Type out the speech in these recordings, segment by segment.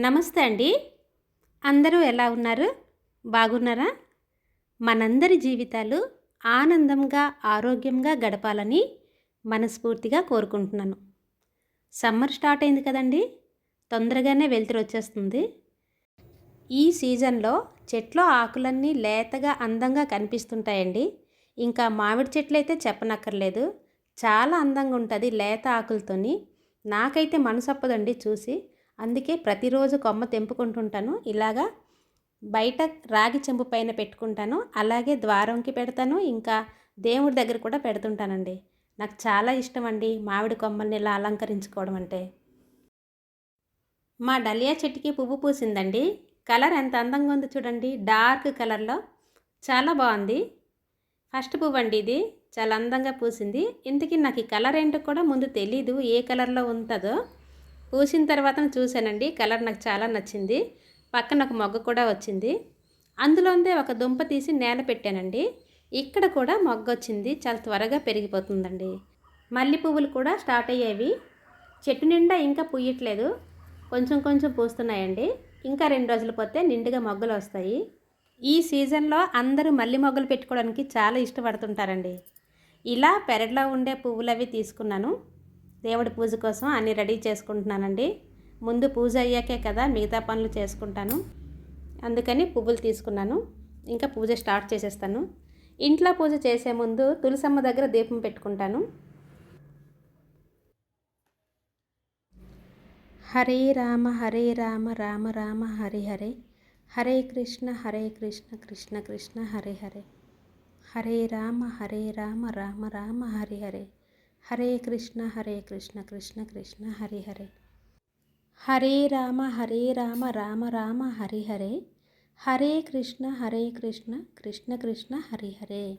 నమస్తే అండి. అందరూ ఎలా ఉన్నారు? బాగున్నారా? మనందరి జీవితాలు ఆనందంగా ఆరోగ్యంగా గడపాలని మనస్ఫూర్తిగా కోరుకుంటున్నాను. సమ్మర్ స్టార్ట్ అయింది కదండి. తొందరగానే వెళ్తురు వచ్చేస్తుంది. ఈ సీజన్లో చెట్లో ఆకులన్నీ లేతగా అందంగా కనిపిస్తుంటాయండి. ఇంకా మామిడి చెట్లు అయితే చెప్పనక్కర్లేదు. చాలా అందంగా ఉంటుంది లేత ఆకులతోని. నాకైతే మనసొప్పదండి చూసి. అందుకే ప్రతిరోజు కొమ్మ తెంపుకుంటుంటాను. ఇలాగా బయట రాగి చెంబు పైన పెట్టుకుంటాను. అలాగే ద్వారంకి పెడతాను. ఇంకా దేవుడి దగ్గర కూడా పెడుతుంటానండి. నాకు చాలా ఇష్టం అండి మామిడి కొమ్మల్ని ఇలా అలంకరించుకోవడం అంటే. మా డలియా చెట్టుకి పువ్వు పూసిందండి. కలర్ ఎంత అందంగా ఉందో చూడండి. డార్క్ కలర్లో. చాలా బాగుంది. ఫస్ట్ పువ్వు అండి ఇది. చాలా అందంగా పూసింది. ఇంతకీ నాకు ఈ కలర్ ఏంటో కూడా ముందు తెలీదు. ఏ కలర్లో ఉంటుందో. పూసిన తర్వాత చూశానండి. కలర్ నాకు చాలా నచ్చింది. పక్కన ఒక మొగ్గ కూడా వచ్చింది. అందులోనే ఒక దుంప తీసి నేల పెట్టానండి. ఇక్కడ కూడా మొగ్గ వచ్చింది. చాలా త్వరగా పెరిగిపోతుందండి. మల్లె పువ్వులు కూడా స్టార్ట్ అయ్యేవి. చెట్టు నిండా ఇంకా పూయట్లేదు. కొంచెం కొంచెం పూస్తున్నాయండి. ఇంకా రెండు రోజులు పోతే నిండుగా మొగ్గలు వస్తాయి. ఈ సీజన్లో అందరూ మల్లె మొగ్గలు పెట్టుకోవడానికి చాలా ఇష్టపడుతుంటారండి. ఇలా పెరట్లో ఉండే పువ్వులు అవి తీసుకున్నాను. దేవుడి పూజ కోసం అన్నీ రెడీ చేసుకుంటున్నానండి. ముందు పూజ అయ్యాకే కదా మిగతా పనులు చేసుకుంటాను. అందుకని పువ్వులు తీసుకున్నాను. ఇంకా పూజ స్టార్ట్ చేసేస్తాను. ఇంట్లో పూజ చేసే ముందు తులసమ్మ దగ్గర దీపం పెట్టుకుంటాను. హరే రామ హరే రామ రామ రామ హరి హరే. హరే కృష్ణ హరే కృష్ణ కృష్ణ కృష్ణ హరే హరే. హరే రామ హరే రామ రామ రామ హరి హరే. హరే కృష్ణ హరే కృష్ణ కృష్ణ కృష్ణ హరి హరే. హరే రామ హరే రామ రామ రామ హరి హరే. హరే కృష్ణ హరే కృష్ణ కృష్ణ కృష్ణ హరి హరే.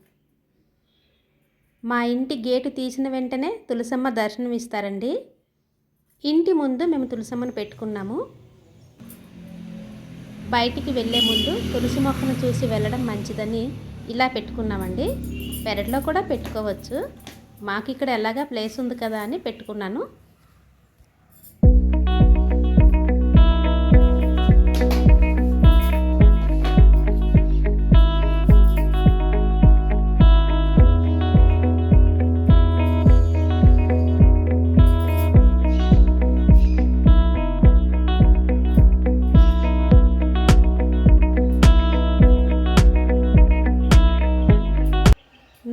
మా ఇంటి గేటు తీసిన వెంటనే తులసమ్మ దర్శనం ఇస్తారండి. ఇంటి ముందు మేము తులసమ్మను పెట్టుకున్నాము. బయటికి వెళ్ళే ముందు తులసి మొక్కను చూసి వెళ్ళడం మంచిదని ఇలా పెట్టుకున్నామండి. పెరట్లో కూడా పెట్టుకోవచ్చు. మాకు ఇక్కడ ఎలాగా ప్లేస్ ఉంది కదా అని పెట్టుకున్నాను.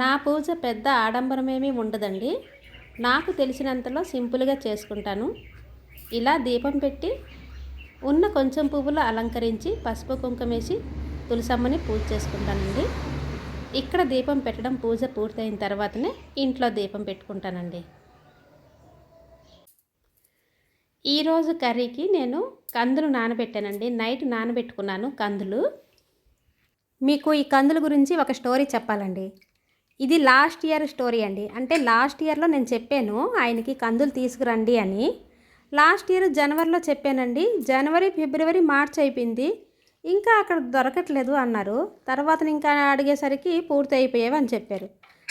నా పూజ పెద్ద ఆడంబరమేమీ ఉండదండి. నాకు తెలిసినంతలో సింపుల్గా చేసుకుంటాను. ఇలా దీపం పెట్టి ఉన్న కొంచెం పువ్వులు అలంకరించి పసుపు కుంకుమేసి తులసమ్మని పూజ చేసుకుంటానండి. ఇక్కడ దీపం పెట్టడం పూజ పూర్తయిన తర్వాతనే ఇంట్లో దీపం పెట్టుకుంటానండి. ఈరోజు కర్రీకి నేను కందులు నానబెట్టానండి. నైట్ నానబెట్టుకున్నాను కందులు. మీకు ఈ కందుల గురించి ఒక స్టోరీ చెప్పాలండి. ఇది లాస్ట్ ఇయర్ స్టోరీ అండి. అంటే లాస్ట్ ఇయర్లో నేను చెప్పాను ఆయనకి కందులు తీసుకురండి అని. లాస్ట్ ఇయర్ జనవరిలో చెప్పానండి. జనవరి ఫిబ్రవరి మార్చ్ అయిపోయింది. ఇంకా అక్కడ దొరకట్లేదు అన్నారు. తర్వాత ఇంకా అడిగేసరికి పూర్తి అయిపోయేవి అని చెప్పారు.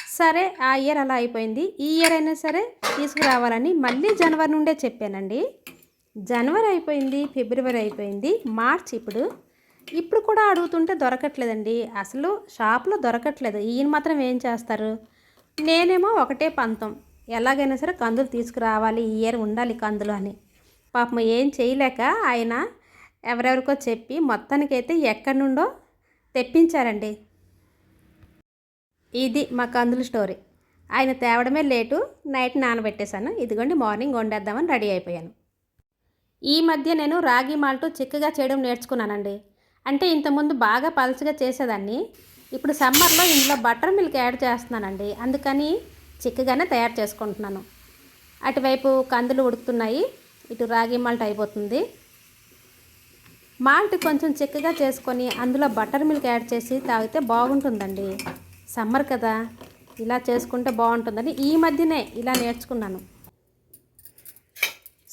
సరే ఆ ఇయర్ అలా అయిపోయింది. ఈ ఇయర్ అయినా సరే తీసుకురావాలని మళ్ళీ జనవరి నుండే చెప్పానండి. జనవరి అయిపోయింది ఫిబ్రవరి అయిపోయింది మార్చ్ ఇప్పుడు. ఇప్పుడు కూడా అడుగుతుంటే దొరకట్లేదండి. అసలు షాప్లో దొరకట్లేదు. ఈయన మాత్రం ఏం చేస్తారు? నేనేమో ఒకటే పంతం. ఎలాగైనా సరే కందులు తీసుకురావాలి ఈ ఇయర్ ఉండాలి కందులు అని. పాపం ఏం చేయలేక ఆయన ఎవరెవరికో చెప్పి మొత్తానికైతే ఎక్కడి నుండో తెప్పించారండి. ఇది మా కందుల స్టోరీ. ఆయన తేవడమే లేటు నైట్ నానబెట్టేశాను. ఇదిగోండి మార్నింగ్ వండేద్దామని రెడీ అయిపోయాను. ఈ మధ్య నేను రాగి మాల్ట్ చిక్కగా చేయడం నేర్చుకున్నానండి. అంటే ఇంతకుముందు బాగా పలుచగా చేసేదాన్ని. ఇప్పుడు సమ్మర్లో ఇందులో బటర్ మిల్క్ యాడ్ చేస్తున్నానండి. అందుకని చిక్కగానే తయారు చేసుకుంటున్నాను. అటువైపు కందులు ఉడుకుతున్నాయి. ఇటు రాగి మాల్ట్ అయిపోతుంది. మాల్ట్ కొంచెం చిక్కగా చేసుకొని అందులో బటర్ మిల్క్ యాడ్ చేసి తాగితే బాగుంటుందండి. సమ్మర్ కదా. ఇలా చేసుకుంటే బాగుంటుందని ఈ మధ్యనే ఇలా నేర్చుకున్నాను.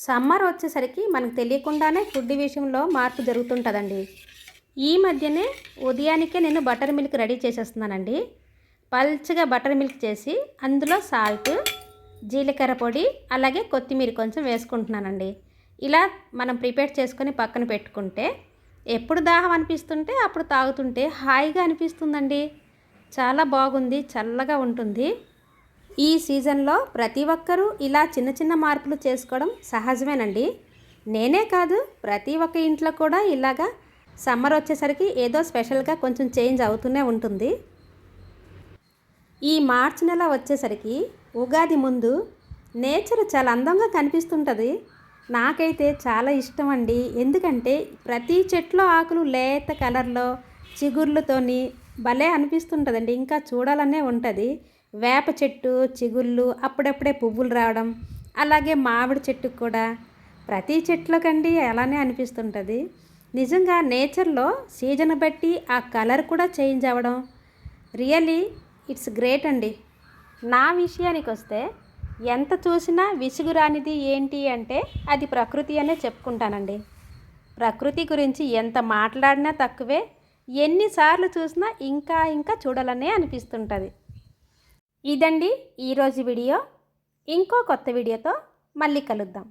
సమ్మర్ వచ్చేసరికి మనకు తెలియకుండానే ఫుడ్ విషయంలో మార్పు జరుగుతుంటుందండి. ఈ మధ్యనే ఉదయానికే నేను బటర్ మిల్క్ రెడీ చేసేస్తున్నానండి. పల్చగా బటర్ మిల్క్ చేసి అందులో సాల్ట్ జీలకర్ర పొడి అలాగే కొత్తిమీర కొంచెం వేసుకుంటున్నానండి. ఇలా మనం ప్రిపేర్ చేసుకొని పక్కన పెట్టుకుంటే ఎప్పుడు దాహం అనిపిస్తుంటే అప్పుడు తాగుతుంటే హాయిగా అనిపిస్తుందండి. చాలా బాగుంది చల్లగా ఉంటుంది. ఈ సీజన్లో ప్రతి ఒక్కరూ ఇలా చిన్న చిన్న మార్పులు చేసుకోవడం సహజమేనండి. నేనే కాదు ప్రతి ఒక్క ఇంట్లో కూడా ఇలాగా సమ్మర్ వచ్చేసరికి ఏదో స్పెషల్గా కొంచెం చేంజ్ అవుతూనే ఉంటుంది. ఈ మార్చి నెల వచ్చేసరికి ఉగాది ముందు నేచర్ చాలా అందంగా కనిపిస్తుంటుంది. నాకైతే చాలా ఇష్టం అండి ఎందుకంటే ప్రతి చెట్లో ఆకులు లేత కలర్లో చిగుర్లతోని భలే అనిపిస్తుంటుందండి. ఇంకా చూడాలనే ఉంటుంది. వేప చెట్టు చిగుళ్ళు అప్పుడప్పుడే పువ్వులు రావడం అలాగే మామిడి చెట్టుకు కూడా. ప్రతి చెట్లకండి అలానే అనిపిస్తుంటుంది. నిజంగా నేచర్లో సీజన్ బట్టి ఆ కలర్ కూడా చేంజ్ అవ్వడం. రియలీ ఇట్స్ గ్రేట్ అండి. నా విషయానికి వస్తే ఎంత చూసినా విసుగురానిది ఏంటి అంటే అది ప్రకృతి అనే చెప్పుకుంటానండి. ప్రకృతి గురించి ఎంత మాట్లాడినా తక్కువే ఎన్నిసార్లు చూసినా ఇంకా ఇంకా చూడాలనే అనిపిస్తుంటుంది. ఇదండి ఈరోజు వీడియో. ఇంకో కొత్త వీడియోతో మళ్ళీ కలుద్దాం.